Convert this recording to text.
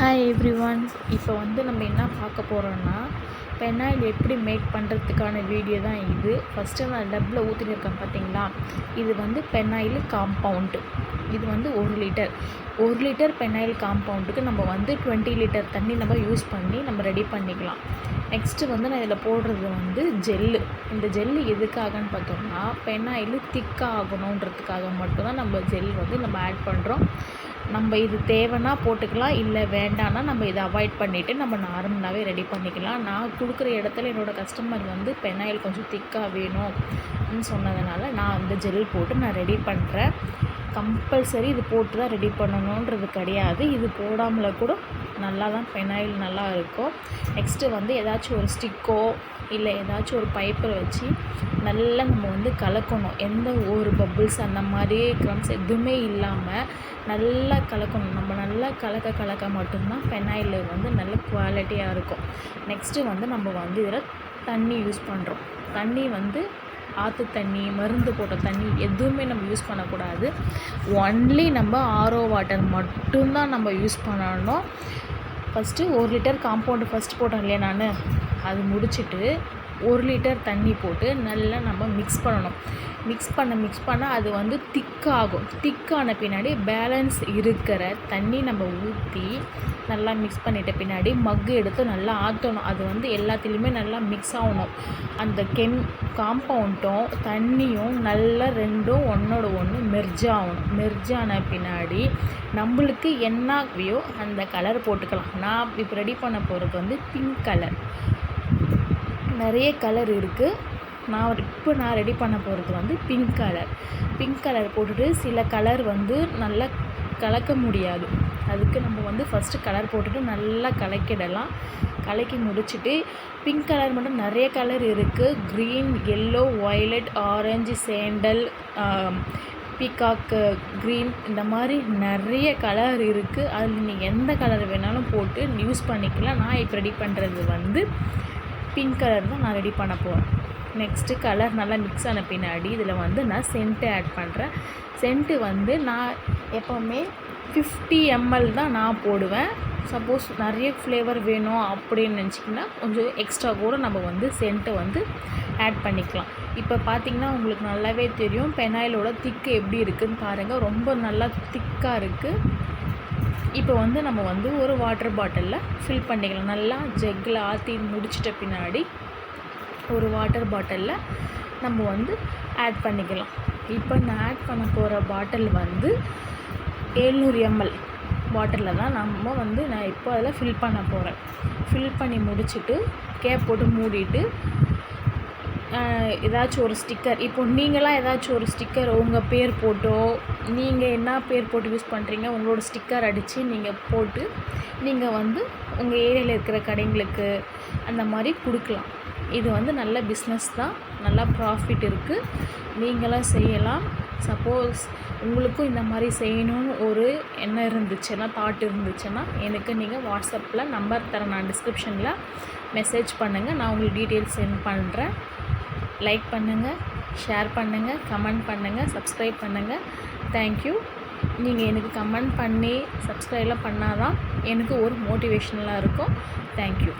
Hi every one இப்போ வந்து நம்ம என்ன பார்க்க போகிறோன்னா பெனாயில் எப்படி மேக் பண்ணுறதுக்கான வீடியோ தான் இது. ஃபஸ்ட்டு நான் டப்பில் ஊற்றிருக்கேன் பார்த்தீங்களா இது வந்து பெனாயில் காம்பவுண்டு இது வந்து ஒரு லிட்டர் ஒரு லிட்டர் பெனாயில் காம்பவுண்டுக்கு நம்ம வந்து டுவெண்ட்டி லிட்டர் தண்ணி நம்ம யூஸ் பண்ணி நம்ம ரெடி பண்ணிக்கலாம். நெக்ஸ்ட்டு வந்து நான் இதில் போடுறது வந்து ஜெல்லு. இந்த ஜெல்லு எதுக்காகன்னு பார்த்தோம்னா பெனாயில் திக்காக ஆகணுன்றதுக்காக மட்டும்தான் நம்ம ஜெல் வந்து நம்ம ஆட் பண்ணுறோம் நம்ம இது தேவைன்னா போட்டுக்கலாம் இல்லை வேண்டான்னா நம்ம இதை அவாய்ட் பண்ணிவிட்டு நம்ம நார்மலாகவே ரெடி பண்ணிக்கலாம். நான் கொடுக்குற இடத்துல என்னோடய கஸ்டமர் வந்து பெனாயில் கொஞ்சம் திக்காக வேணும் அப்படின்னு சொன்னதுனால நான் அந்த ஜெல் போட்டு நான் ரெடி பண்ணுறேன் கம்பல்சரி இது போட்டு தான் ரெடி பண்ணணுன்றது கிடையாது. இது போடாமல் கூட நல்லா தான் பெனாயில் நல்லா இருக்கும். நெக்ஸ்ட்டு வந்து ஏதாச்சும் ஒரு ஸ்டிக்கோ இல்லை ஏதாச்சும் ஒரு பைப்பில் வச்சு நல்லா நம்ம வந்து கலக்கணும். எந்த ஒரு பப்புள்ஸ் அந்த மாதிரி க்ரம்ஸ் எதுவுமே இல்லாமல் நல்லா கலக்கணும். நம்ம நல்லா கலக்க கலக்க மட்டும்தான் பெனாயில் வந்து நல்ல குவாலிட்டியாக இருக்கும். நெக்ஸ்ட்டு வந்து நம்ம வந்து இதில் தண்ணி யூஸ் பண்ணுறோம் தண்ணி வந்து ஆற்று தண்ணி மருந்து போட்ட தண்ணி எதுவுமே நம்ம யூஸ் பண்ணக்கூடாது. ஒன்லி நம்ம ஆரோ வாட்டர் மட்டும்தான் நம்ம யூஸ் பண்ணணும். ஃபஸ்ட்டு ஒரு லிட்டர் காம்பவுண்டு ஃபஸ்ட் போட்டோம் இல்லையா நான்? அது முடிச்சுட்டு ஒரு லிட்டர் தண்ணி போட்டு நல்லா நம்ம மிக்ஸ் பண்ணணும். மிக்ஸ் பண்ண மிக்ஸ் பண்ண அது வந்து திக்காகும் திக்கான பின்னாடி பேலன்ஸ் இருக்கிற தண்ணி நம்ம ஊற்றி நல்லா மிக்ஸ் பண்ணிட்ட பின்னாடி மக்கு எடுத்து நல்லா ஆற்றணும் அது வந்து எல்லாத்துலேயுமே நல்லா மிக்ஸ் ஆகணும். அந்த கெம் காம்பவுண்டும் தண்ணியும் நல்லா ரெண்டும் ஒன்றோட ஒன்று மெர்ஜ் ஆகணும். மெர்ஜ் ஆன பின்னாடி நம்மளுக்கு என்னவையோ அந்த கலர் போட்டுக்கலாம். நான் இப்போ ரெடி பண்ண போகிறது வந்து பிங்க் கலர் நிறைய கலர் இருக்குது நான் இப்போ நான் ரெடி பண்ண போகிறது வந்து பிங்க் கலர் பிங்க் கலர் போட்டுட்டு சில கலர் வந்து நல்லா கலக்க முடியாது. அதுக்கு நம்ம வந்து ஃபஸ்ட்டு கலர் போட்டுட்டு நல்லா கலக்கிடலாம். கலக்கி முடிச்சுட்டு பிங்க் கலர் மட்டும் நிறைய கலர் இருக்குது green yellow violet orange sandal peacock green இந்த மாதிரி நிறைய கலர் இருக்குது அதில் நீங்கள் எந்த கலர் வேணாலும் போட்டு யூஸ் பண்ணிக்கலாம். நான் இப்போ ரெடி பண்ணுறது வந்து பிங்க் கலர் தான் நான் ரெடி பண்ண போகிறேன் நெக்ஸ்ட்டு கலர் நல்லா மிக்ஸ் ஆன பின்னாடி இதில் வந்து நான் சென்ட்டு ஆட் பண்ணுறேன் சென்ட்டு வந்து நான் எப்போவுமே ஃபிஃப்டி எம்எல் தான் நான் போடுவேன். சப்போஸ் நிறைய ஃப்ளேவர் வேணும் அப்படின்னு நினச்சிங்கன்னா கொஞ்சம் எக்ஸ்ட்ரா கூட நம்ம வந்து சென்ட்டை வந்து ஆட் பண்ணிக்கலாம். இப்போ பார்த்திங்கன்னா உங்களுக்கு நல்லாவே தெரியும் பெனாயிலோட திக்கு எப்படி இருக்குதுன்னு பாருங்கள் ரொம்ப நல்லா திக்காக இருக்குது இப்போ வந்து நம்ம வந்து ஒரு வாட்டர் பாட்டிலில் ஃபில் பண்ணிக்கலாம். நல்லா ஜக்கில் ஆற்றி முடிச்சிட்ட பின்னாடி ஒரு வாட்டர் பாட்டிலில் நம்ம வந்து ஆட் பண்ணிக்கலாம். இப்போ நான் ஆட் பண்ண போகிற பாட்டில் வந்து எழுநூறு எம்எல் பாட்டிலில் தான் நம்ம வந்து நான் இப்போ அதில் ஃபில் பண்ண போகிறேன் ஃபில் பண்ணி முடிச்சுட்டு கேப் போட்டு மூடிட்டு ஏதாச்சும் ஒரு ஸ்டிக்கர் இப்போ நீங்களாம் ஏதாச்சும் ஒரு ஸ்டிக்கர் உங்கள் பேர் போட்டோ நீங்கள் என்ன பேர் போட்டு யூஸ் பண்ணுறீங்க உங்களோட ஸ்டிக்கர் அடித்து நீங்கள் போட்டு நீங்கள் வந்து உங்கள் ஏரியாவில் இருக்கிற கடைங்களுக்கு அந்த மாதிரி கொடுக்கலாம். இது வந்து நல்ல பிஸ்னஸ் தான். நல்லா ப்ராஃபிட் இருக்குது நீங்களாம் செய்யலாம். சப்போஸ் உங்களுக்கும் இந்த மாதிரி செய்யணும்னு ஒரு எண்ணம் இருந்துச்சுன்னா தாட் இருந்துச்சுன்னா எனக்கு நீங்கள் வாட்ஸ்அப்பில் நம்பர் தரேன். நான் டிஸ்கிரிப்ஷனில் மெசேஜ் பண்ணுங்கள் நான் உங்களுக்கு டீட்டெயில்ஸ் சென்ட் பண்ணுறேன் லைக் பண்ணுங்கள் ஷேர் பண்ணுங்கள் கமெண்ட் பண்ணுங்கள் சப்ஸ்கிரைப் பண்ணுங்கள் தேங்க்யூ நீங்கள் எனக்கு கமெண்ட் பண்ணி சப்ஸ்கிரைப்லாம் பண்ணால் தான் எனக்கு ஒரு மோட்டிவேஷ்னலாக இருக்கும். தேங்க்யூ